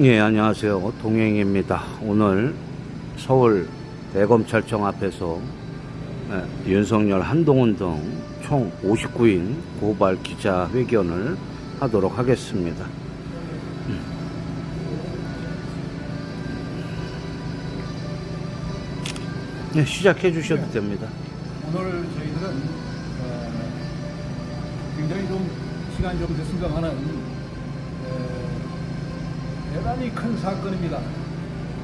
예, 안녕하세요. 동행입니다. 오늘 서울 대검찰청 앞에서 예, 윤석열, 한동훈 등 총 59인 고발 기자회견을 하도록 하겠습니다. 음. 네, 시작해 주셔도 됩니다. 오늘 저희들은 어, 굉장히 좀 시간이 좀 됐습니다만은 어, 대단히 큰 사건입니다.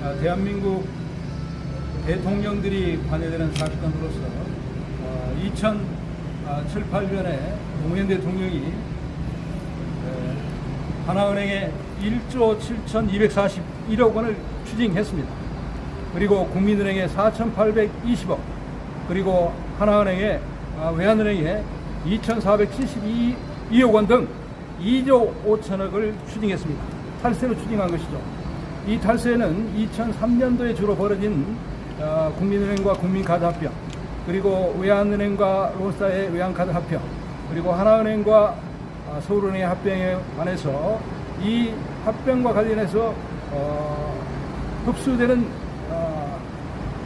아, 대한민국 대통령들이 관여되는 사건으로서 어, 2007, 8년에 노무현 대통령이 어, 하나은행에 1조 7,241억 원을 추징했습니다. 그리고 국민은행에 4,820억, 그리고 하나은행에 아, 외환은행에 2,472억 원 등 2조 5천억을 추징했습니다. 탈세로 추징한 것이죠. 이 탈세는 2003년도에 주로 벌어진 아, 국민은행과 국민카드 합병, 그리고 외환은행과 론스타의 외환카드 합병, 그리고 하나은행과 아, 서울은행의 합병에 관해서 이 합병과 관련해서 어, 흡수되는 어,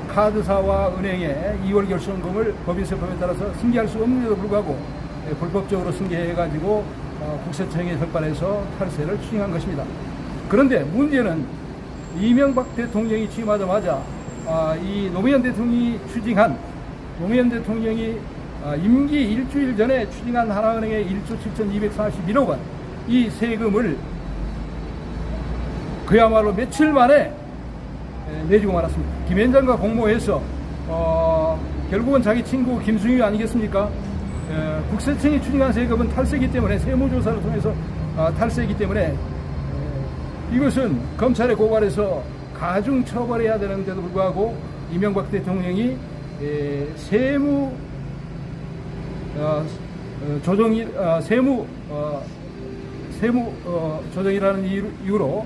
카드사와 은행의 2월 결손금을 법인세법에 따라서 승계할 수 없는데도 불구하고 예, 불법적으로 승계해가지고 어, 국세청에 적발해서 탈세를 추진한 것입니다. 그런데 문제는 이명박 대통령이 취임하자마자 아, 이 노무현 대통령이 추징한 노무현 대통령이 아, 임기 일주일 전에 추징한 하나은행의 1조 7,241억 원 이 세금을 그야말로 며칠 만에 에, 내주고 말았습니다. 김현장과 공모해서 어, 결국은 자기 친구 김승희 아니겠습니까? 에, 국세청이 추징한 세금은 탈세이기 때문에 세무조사를 통해서 아, 탈세이기 때문에 에, 이것은 검찰에 고발해서 가중 처벌해야 되는데도 불구하고 이명박 대통령이 에, 세무 어, 어, 조정이 어, 세무 어, 세무 어, 조정이라는 이유- 이유로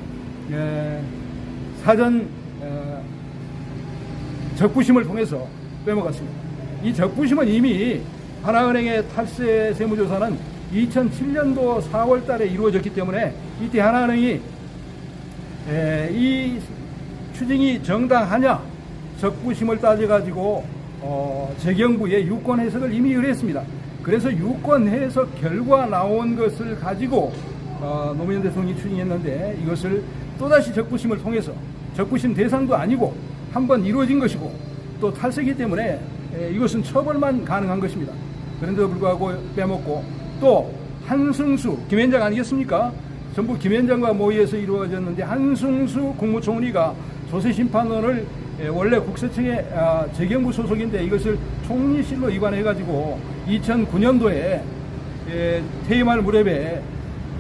에, 사전 어, 적부심을 통해서 빼먹었습니다. 이 적부심은 이미 하나은행의 탈세 세무조사는 2007년도 4월 달에 이루어졌기 때문에 이때 하나은행이 에, 이 추징이 정당하냐 적부심을 따져가지고 어, 재경부에 유권 해석을 이미 의뢰했습니다. 그래서 유권 해석 결과 나온 것을 가지고 어, 노무현 대통령이 추진했는데 이것을 또다시 적부심을 통해서 적부심 대상도 아니고 한번 이루어진 것이고 또 탈세기 때문에 에, 이것은 처벌만 가능한 것입니다. 그런데도 불구하고 빼먹고 또 한승수 김현장 아니겠습니까? 전부 김현장과 모의해서 이루어졌는데 한승수 국무총리가 조세심판원을 에, 원래 국세청의 아, 재경부 소속인데 이것을 총리실로 이관해가지고 2009년도에 퇴임할 무렵에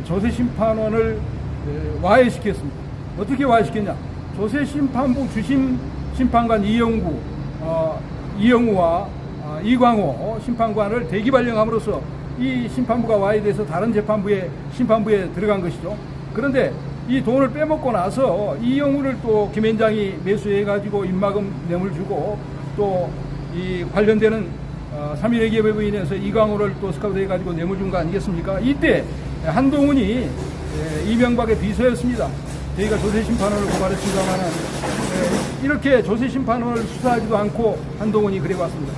조세심판원을 에, 와해시켰습니다. 어떻게 와해시켰냐? 조세심판부 주심 심판관 이영구, 어, 이영우와 어, 이광호 심판관을 대기 발령함으로써 이 심판부가 와해돼서 다른 재판부에 심판부에 들어간 것이죠. 그런데 이 돈을 빼먹고 나서 이 영우를 또 김현장이 매수해가지고 입마금 뇌물 주고 또 이 관련되는 어, 3.1회 기업에 부인해서 이광호를 또 스카우트 해가지고 뇌물 준 거 아니겠습니까? 이때 한동훈이 예, 이명박의 비서였습니다. 저희가 조세심판원을 고발했습니다만은 예, 이렇게 조세심판원을 수사하지도 않고 한동훈이 그래왔습니다.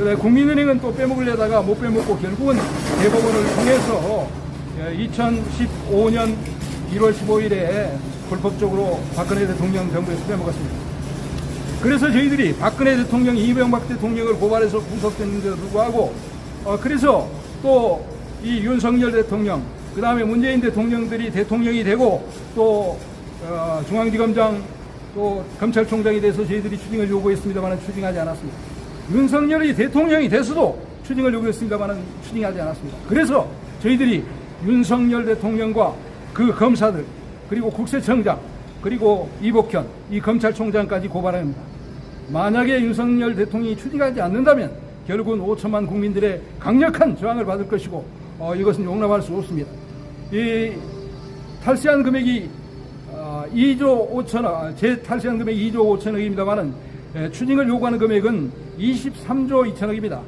그래 국민은행은 또 빼먹으려다가 못 빼먹고 결국은 대법원을 통해서 2015년 1월 15일에 불법적으로 박근혜 대통령 정부에서 빼먹었습니다. 그래서 저희들이 박근혜 대통령이 이명박 대통령을 고발해서 구속됐는데도 불구하고 어, 그래서 또 이 윤석열 대통령 그 다음에 문재인 대통령들이 대통령이 되고 또 어, 중앙지검장 또 검찰총장이 돼서 저희들이 추징을 요구했습니다만 추징하지 않았습니다. 윤석열이 대통령이 돼서도 추징을 요구했습니다만 추징하지 않았습니다. 그래서 저희들이 윤석열 대통령과 그 검사들 그리고 국세청장 그리고 이복현 이 검찰총장까지 고발합니다. 만약에 윤석열 대통령이 추징하지 않는다면 결국은 5천만 국민들의 강력한 저항을 받을 것이고 어, 이것은 용납할 수 없습니다. 이 탈세한 금액이 어, 2조 5천억, 제 탈세한 금액이 2조 5천억입니다만은 추징을 요구하는 금액은 23조 2천억입니다.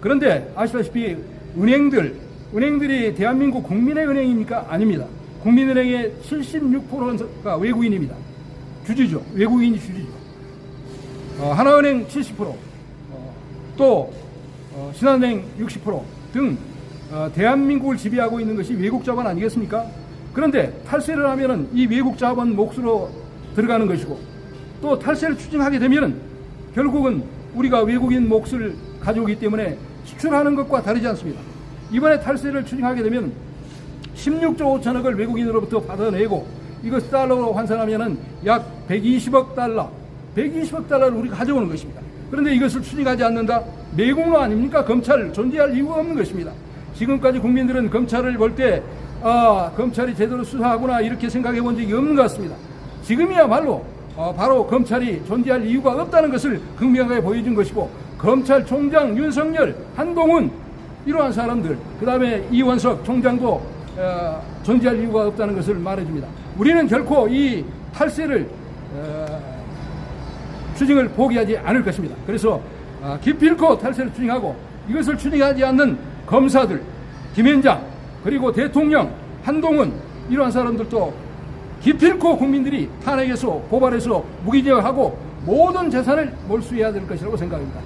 그런데 아시다시피 은행들, 은행들이 대한민국 국민의 은행입니까? 아닙니다. 국민은행의 76%가 외국인입니다. 주주죠. 외국인이 주주죠. 어, 하나은행 70%, 어, 또 어, 신한은행 60%등 어, 대한민국을 지배하고 있는 것이 외국 자본 아니겠습니까? 그런데 탈세를 하면은 이 외국 자본 몫으로 들어가는 것이고 또 탈세를 추진하게 되면은 결국은 우리가 외국인 몫을 가져오기 때문에 수출하는 것과 다르지 않습니다. 이번에 탈세를 추진하게 되면 16조 5천억을 외국인으로부터 받아내고 이것 달러로 환산하면은 약 120억 달러, 120억 달러를 우리가 가져오는 것입니다. 그런데 이것을 추진하지 않는다? 매국노 아닙니까? 검찰 존재할 이유가 없는 것입니다. 지금까지 국민들은 검찰을 볼 때, 아, 검찰이 제대로 수사하구나 이렇게 생각해 본 적이 없는 것 같습니다. 지금이야말로 어, 바로 검찰이 존재할 이유가 없다는 것을 극명하게 보여준 것이고 검찰총장 윤석열, 한동훈 이러한 사람들, 그 다음에 이원석 총장도 어, 존재할 이유가 없다는 것을 말해줍니다. 우리는 결코 이 탈세를 어, 추징을 포기하지 않을 것입니다. 그래서 아, 기필코 탈세를 추징하고 이것을 추징하지 않는 검사들, 김현장, 그리고 대통령, 한동훈 이러한 사람들도 기필코 국민들이 탄핵에서 고발해서 무기징역하고 모든 재산을 몰수해야 될 것이라고 생각합니다.